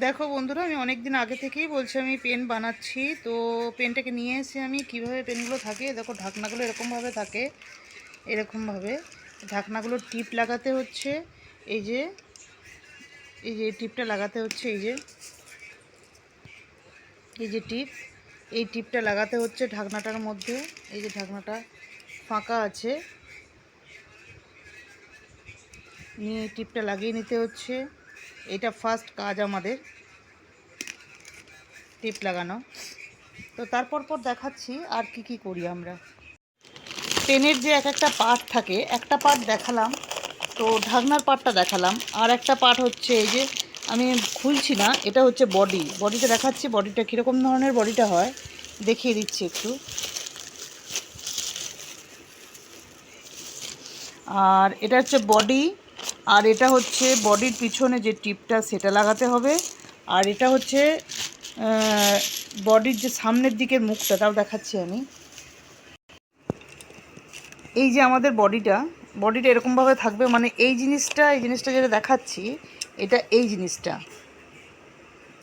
দেখো বন্ধুরা, আমি অনেক দিন আগে থেকেই বলছি আমি পেন বানাচ্ছি, তো পেনটাকে নিয়ে এসে আমি কীভাবে পেনগুলো থাকে, দেখো ঢাকনাগুলো এরকমভাবে থাকে, এরকমভাবে। ঢাকনাগুলো টিপ লাগাতে হচ্ছে, এই যে এই যে টিপটা লাগাতে হচ্ছে, এই যে এই যে টিপ, এই টিপটা লাগাতে হচ্ছে ঢাকনাটার মধ্যে, এই যে ঢাকনাটা ফাঁকা আছে। নিয়ে টিপটা লাগিয়ে নিতে হচ্ছে। এটা ফার্স্ট কাজ আমাদের। টিপ লাগানো। তো তারপর পর দেখাচ্ছি আর কি কি করি আমরা। পেনের যে এক একটা পার্ট থাকে, একটা পার্ট দেখালাম, তো ঢাকনার পার্টটা দেখালাম। আর একটা পার্ট হচ্ছে এই যে, আমি খুলছি না, এটা হচ্ছে বডি বডিটা দেখাচ্ছি বডিটা কীরকম ধরনের বডিটা হয়, দেখিয়ে দিচ্ছি একটু। আর এটা হচ্ছে বডি আর এটা হচ্ছে বডির পিছনে যে টিপটা, সেটা লাগাতে হবে। আর এটা হচ্ছে বডির যে সামনের দিকের মুখটা, তাও দেখাচ্ছি আমি। এই যে আমাদের বডিটা বডিটা এরকমভাবে থাকবে মানে এই জিনিসটা এই জিনিসটা যেটা দেখাচ্ছি, এটা এই জিনিসটা।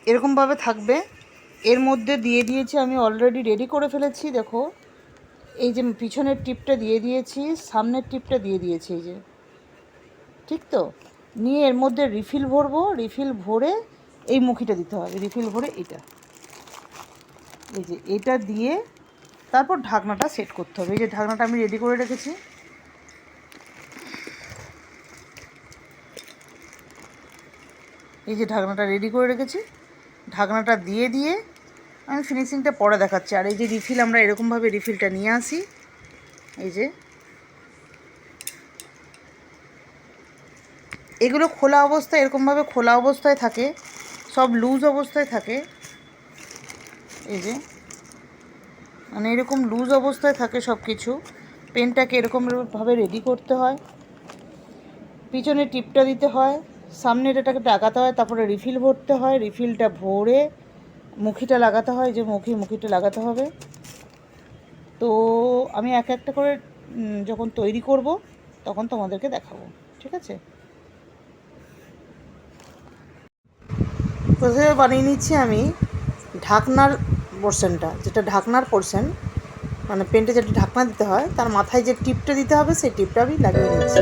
এরকমভাবে থাকবে। এর মধ্যে দিয়ে দিয়েছি, আমি অলরেডি রেডি করে ফেলেছি, দেখো। এই যে পিছনের টিপটা দিয়ে দিয়েছি, সামনের টিপটা দিয়ে দিয়েছি, এই যে। ঠিক তো? নিয়ে এর মধ্যে রিফিল ভরবো, রিফিল ভরে এই মুখিটা দিতে হবে, রিফিল ভরে এটা। এই যে এটা দিয়ে তারপর ঢাকনাটা সেট করতে হবে। এই যে ঢাকনাটা আমি রেডি করে রেখেছি। এই যে ঢাকনাটা রেডি করে রেখেছি। ঢাকনাটা দিয়ে দিয়ে আমি ফিনিশিংটা পরে দেখাচ্ছি। আর এই যে রিফিল আমরা এরকমভাবে রিফিলটা নিয়ে আসি। এই যে এগুলো খোলা অবস্থায়, এরকমভাবে খোলা অবস্থায় থাকে, সব লুজ অবস্থায় থাকে। এই যে মানে এরকম লুজ অবস্থায় থাকে সব কিছু পেনটাকে এরকমভাবে রেডি করতে হয়। পিছনে টিপটা দিতে হয়, সামনের এটাকে টাকাতে হয়, তারপরে রিফিল ভরতে হয় রিফিলটা ভরে মুখিটা লাগাতে হয় যে মুখি মুখিটা লাগাতে হবে। তো আমি এক একটা করে যখন তৈরি করব, তখন তোমাদেরকে দেখাবো, ঠিক আছে? প্রথমে বানিয়ে নিচ্ছি আমি ঢাকনার পোর্শনটা যেটা ঢাকনার পোর্শন মানে পেন্টে যেটা ঢাকনা দিতে হয়, তার মাথায় যে টিপটা দিতে হবে, সেই টিপটা আমি লাগিয়ে নিচ্ছি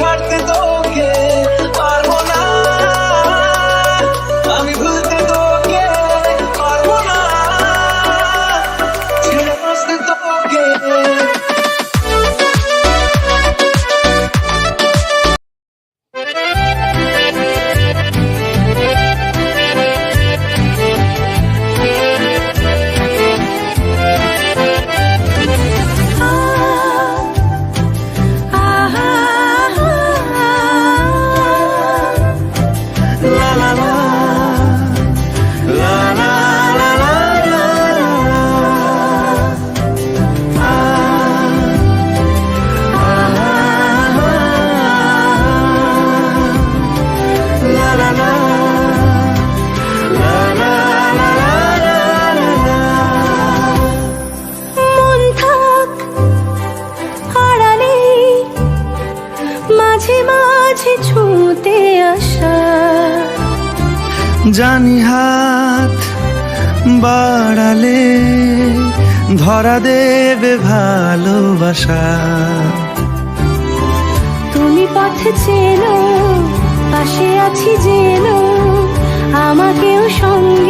parte 2 মাঝে মাঝে ছুঁতে আসা। জানি হাত বাড়ালে ধরা দেবে ভালোবাসা। তুমি পথ চেনো পাশে আছি যেন আমাকেও সঙ্গে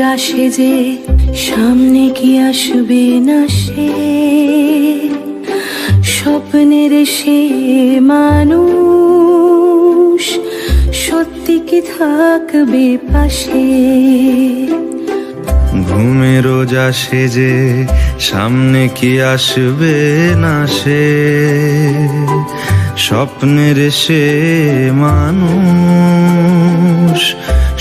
আসে যে সামনে কি আসবে না সে? স্বপ্নের সে মানুষ সত্যি কি থাকবে পাশে? ঘুমে রোজ যে সামনে কি আসবে না সে? স্বপ্নের সে মানুষ